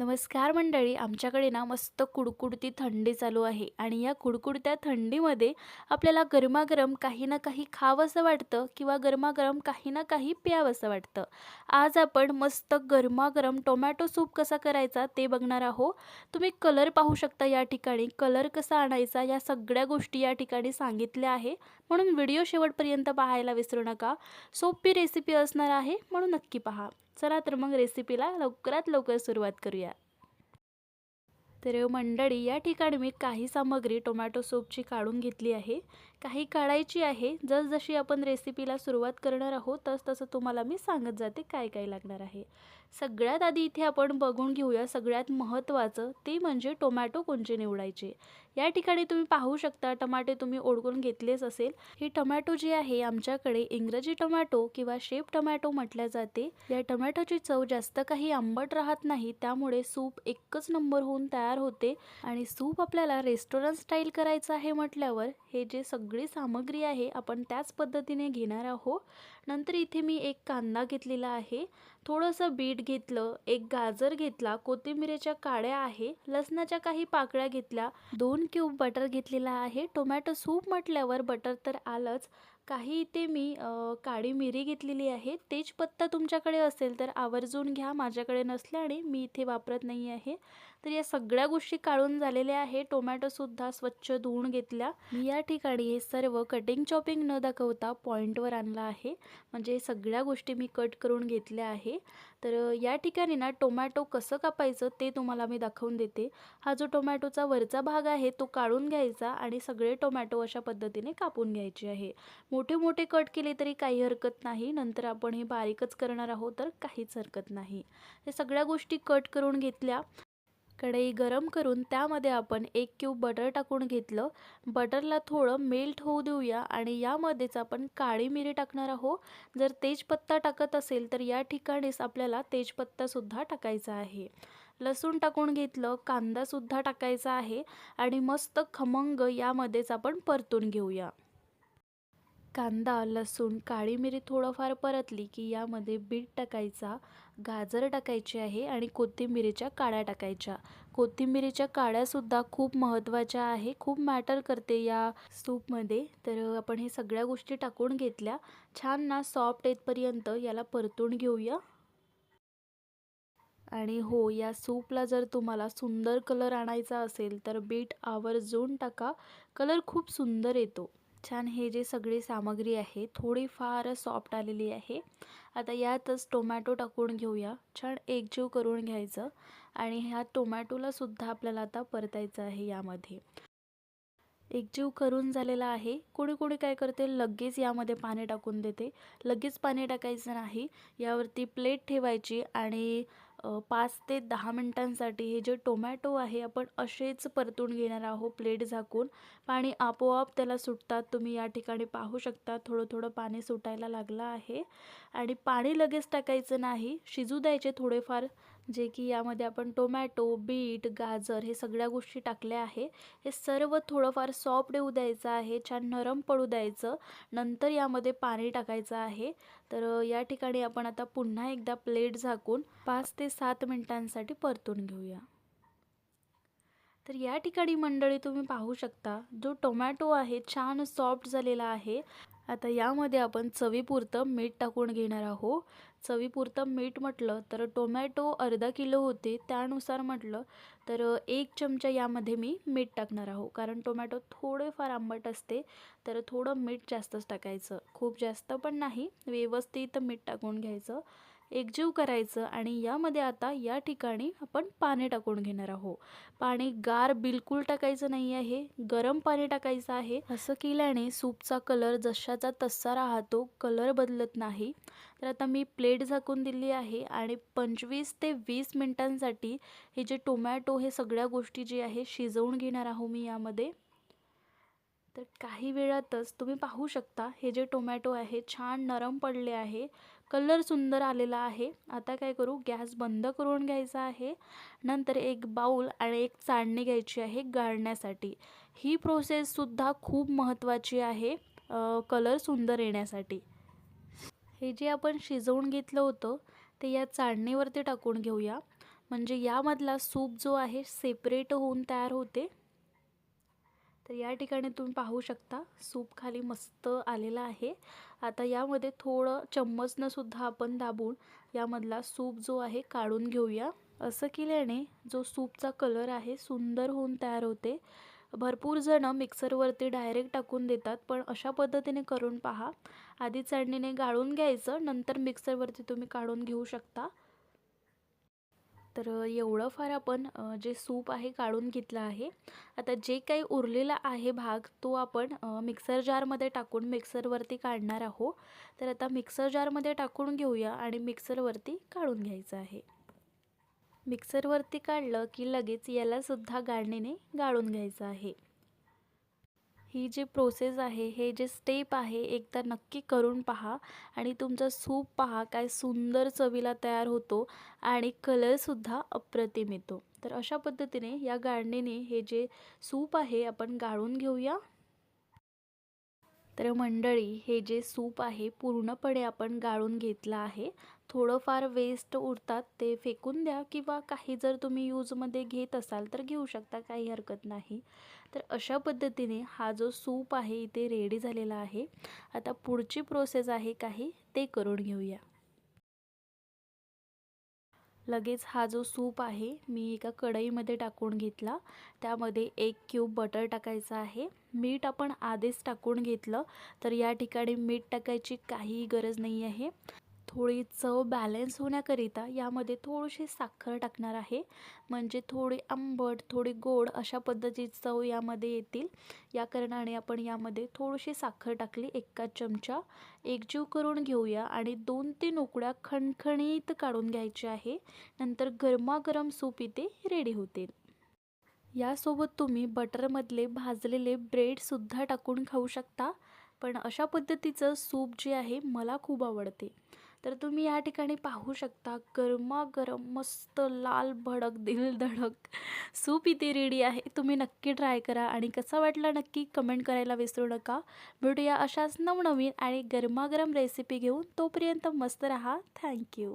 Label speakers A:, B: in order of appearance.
A: नमस्कार मंडळी आमच्याकडे ना मस्त कुडकुडती थंडी चालू आहे आणि या कुडकुडत्या थंडीमध्ये आपल्याला गरमागरम काही ना काही खावंसं वाटतं किंवा गरमागरम काही ना काही प्यावंसं वाटतं. आज आपण मस्त गरमागरम टोमॅटो सूप कसा करायचा ते बघणार आहोत. तुम्ही कलर पाहू शकता या ठिकाणी. कलर कसा आणायचा या सगळ्या गोष्टी या ठिकाणी सांगितल्या आहे. म्हणून व्हिडिओ शेवटपर्यंत पाहायला विसरू नका. सोपी रेसिपी असणार आहे म्हणून नक्की पहा. चला तर मग रेसिपीला लवकरात लवकर सुरुवात करूया. तर मंडळी या ठिकाणी मी काही सामग्री टोमॅटो सूपची काढून घेतली आहे. काही काढायची आहे. जसजशी आपण रेसिपीला सुरुवात करणार आहोत तस तसं तुम्हाला मी सांगत जाते काय काय लागणार आहे. सगळ्यात आधी इथे आपण बघून घेऊया सगळ्यात महत्त्वाचं ते म्हणजे टोमॅटो कोणचे निवडायचे. या ठिकाणी तुम्ही पाहू शकता टमाटे तुम्ही ओळखून घेतलेच असेल. ही टमॅटो जी आहे आमच्याकडे इंग्रजी टोमॅटो किंवा शेप टोमॅटो म्हटल्या जाते. या टोमॅटोची चव जास्त काही आंबट राहत नाही त्यामुळे सूप एकच नंबर होऊन तयार होते. आणि सूप आपल्याला रेस्टॉरंट स्टाईल करायचं आहे म्हटल्यावर हे जे सगळं सगळी सामग्री आहे आपण त्याच पद्धतीने घेणार आहोत. नंतर इथे मी एक कांदा घेतलेला आहे. थोडंसं बीट घेतलं एक गाजर घेतला कोथिंबिरीच्या काड्या आहे लसणाच्या काही पाकळ्या घेतल्या दोन क्यूब बटर घेतलेला आहे. टोमॅटो सूप म्हटल्यावर बटर तर आलंच. काही इथे मी काळी मिरी घेतलेली आहे. तेजपत्ता तुमच्याकडे असेल तर आवर्जून घ्या माझ्याकडे नसल्याने मी इथे वापरत नाही आहे. तर या सगळ्या गोष्टी काढून झालेल्या आहे टोमॅटोसुद्धा स्वच्छ धुवून घेतल्या. मी या ठिकाणी हे सर्व कटिंग चॉपिंग न दाखवता पॉईंटवर आणलं आहे. म्हणजे सगळ्या गोष्टी मी कट करून घेतल्या आहे. तर या ठिकाणी ना टोमॅटो कसं कापायचं ते तुम्हाला मी दाखवून देते. हा जो टोमॅटोचा वरचा भाग आहे तो काढून घ्यायचा आणि सगळे टोमॅटो अशा पद्धतीने कापून घ्यायचे आहे. मोठे मोठे कट केले तरी काही हरकत नाही. नंतर आपण हे बारीकच करणार आहोत तर काहीच हरकत नाही. हे सगळ्या गोष्टी कट करून घेतल्या. कढई गरम करून त्यामध्ये आपण एक क्यूब बटर टाकून घेतलं. बटरला थोडं मेल्ट होऊ देऊया आणि यामध्येच आपण काळी मिरी टाकणार आहोत जर तेजपत्ता टाकत असेल तर या ठिकाणीच आपल्याला तेजपत्तासुद्धा टाकायचा आहे. लसूण टाकून घेतलं कांदासुद्धा टाकायचा आहे आणि मस्त खमंग यामध्येच आपण परतून घेऊया. कांदा लसूण काळी मिरी थोडंफार परतली की यामध्ये बीट टाकायचा गाजर टाकायची आहे आणि कोथिंबिरीच्या काड्या टाकायच्या. कोथिंबिरीच्या काड्यासुद्धा खूप महत्त्वाच्या आहे खूप मॅटर करते या सूपमध्ये. तर आपण हे सगळ्या गोष्टी टाकून घेतल्या. छान ना सॉफ्ट येतपर्यंत याला परतून घेऊया. आणि हो या सूपला जर तुम्हाला सुंदर कलर आणायचा असेल तर बीट आवर्जून टाका. कलर खूप सुंदर येतो. छान हे जे सगळी सामग्री आहे थोडीफार सॉफ्ट आलेली आहे. आता यातच टोमॅटो टाकून घेऊया. छान एकजीव करून घ्यायचं आणि ह्या टोमॅटोला सुद्धा आपल्याला आता परतायचं आहे यामध्ये. एकजीव करून झालेला आहे. कोणी कोणी काय करते लगेच यामध्ये पाणी टाकून देते. लगेच पाणी टाकायचं नाही. यावरती प्लेट ठेवायची आणि पाच ते दहा मिनटांसाठी हे जे टोमॅटो आहे आपण असेच परतून घेणार आहोत प्लेट झाकून. पाणी आपोआप त्याला सुटतात. तुम्ही या ठिकाणी पाहू शकता थोडं थोडं पाणी सुटायला लागलं आहे. आणि पाणी लगेच टाकायचं नाही. शिजू द्यायचे थोडेफार. जे की यामध्ये आपण टोमॅटो बीट गाजर हे सगळ्या गोष्टी टाकल्या आहे. हे सर्व थोडंफार सॉफ्ट येऊ द्यायचं आहे छान नरम पडू द्यायचं. नंतर यामध्ये पाणी टाकायचं आहे. तर या ठिकाणी आपण आता पुन्हा एकदा प्लेट झाकून पाच ते सात मिनटांसाठी परतून घेऊया. तर या ठिकाणी मंडळी तुम्ही पाहू शकता जो टोमॅटो आहे छान सॉफ्ट झालेला आहे. आता यामध्ये आपण चवीपुरतं मीठ टाकून घेणार आहोत. चवीपुरतं मीठ म्हटलं तर टोमॅटो अर्धा किलो होते. त्यानुसार म्हटलं तर एक चमचा यामध्ये मी मीठ टाकणार आहो कारण टोमॅटो थोडेफार आंबट असते तर थोडं मीठ जास्तच टाकायचं. खूप जास्त पण नाही व्यवस्थित मीठ टाकून घ्यायचं. एकजीव करायचं आणि यामध्ये आता या ठिकाणी आपण पाणी टाकून घेणार आहोत. पाणी गार बिलकुल टाकायचं नाही आहे गरम पाणी टाकायचं आहे. असं केल्याने सूपचा कलर जशाचा तसा राहतो कलर बदलत नाही. तर आता मी प्लेट झाकून दिली आहे आणि पंचवीस ते वीस मिनटांसाठी हे जे टोमॅटो हे सगळ्या गोष्टी जी आहे शिजवून घेणार आहो मी यामध्ये. तर काही वेळातच तुम्ही पाहू शकता हे जे टोमॅटो आहे छान नरम पडले आहे. कलर सुंदर आलेला आहे. आता काय करू? गॅस बंद करून घ्यायचा आहे. नंतर एक बाऊल आणि एक चाळणी घ्यायची आहे गाळण्यासाठी. ही प्रोसेससुद्धा खूप महत्त्वाची आहे कलर सुंदर येण्यासाठी. हे जे आपण शिजवून घेतलं होतं ते या चाळणीवरती टाकून घेऊया. म्हणजे यामधला सूप जो आहे सेपरेट होऊन तयार होते. तर या ठिकाणी तुम्ही पाहू शकता सूप खाली मस्त आलेला आहे. आता यामध्ये थोडं चम्मचनंसुद्धा आपण दाबून यामधला सूप जो आहे काढून घेऊया. असं केल्याने जो सूपचा कलर आहे सुंदर होऊन तयार होते. भरपूर जणं मिक्सरवरती डायरेक्ट टाकून देतात पण अशा पद्धतीने करून पहा. आधी चाळणीने गाळून घ्यायचं नंतर मिक्सरवरती तुम्ही काढून घेऊ शकता. तर एवढं फार आपण जे सूप आहे काढून घेतलं आहे. आता जे काही उरलेला आहे भाग तो आपण मिक्सर जारमध्ये टाकून मिक्सरवरती काढणार आहोत. तर आता मिक्सर जारमध्ये टाकून घेऊया आणि मिक्सरवरती काढून घ्यायचं आहे. मिक्सरवरती काढलं की लगेच यालासुद्धा गाळणीने गाळून घ्यायचं आहे. ही जी प्रोसेस आहे हे जे स्टेप आहे एकदा नक्की करून पहा आणि तुमचा सूप पहा काय सुंदर चवीला तयार होतो आणि कलरसुद्धा अप्रतिम येतो. तर अशा पद्धतीने या गाळणीने हे जे सूप आहे आपण गाळून घेऊया. तर मंडळी हे जे सूप आहे पूर्णपणे आपण गाळून घेतलं आहे. थोडंफार वेस्ट उरतात ते फेकून द्या किंवा काही जर तुम्ही यूजमध्ये घेत असाल तर घेऊ शकता काही हरकत नाही. तर अशा पद्धतीने हा जो सूप आहे इथे रेडी झालेला आहे. आता पुढची प्रोसेस आहे काही ते करून घेऊया. लगेच हा जो सूप आहे मी एका कढईमध्ये टाकून घेतला. त्यामध्ये एक क्यूब बटर टाकायचं आहे. मीठ आपण आधीच टाकून घेतलं तर या ठिकाणी मीठ टाकायची काही गरज नाही आहे. थोडी चव बॅलन्स होण्याकरिता यामध्ये थोडीशी साखर टाकणार आहे. म्हणजे थोडी आंबट थोडी गोड अशा पद्धतीची चव यामध्ये येतील. या कारणाने आपण यामध्ये थोडीशी साखर टाकली एका चमचा. एकजीव करून घेऊया आणि दोन तीन उकड्या खणखणीत काढून घ्यायचे आहे. नंतर गरमागरम सूप इथे रेडी होते. यासोबत तुम्ही बटरमधले भाजलेले ब्रेडसुद्धा टाकून खाऊ शकता. पण अशा पद्धतीचं सूप जे आहे मला खूप आवडते. तर तुम्ही या ठिकाणी पाहू शकता गरमागरम मस्त लाल भडक दिल धडक. सूप इथे रेडी आहे. तुम्ही नक्की ट्राय करा आणि कसा वाटला नक्की कमेंट करायला विसरू नका. भेटूया अशाच नवनवीन आणि गरमागरम रेसिपी घेऊन तोपर्यंत मस्त रहा. थँक्यू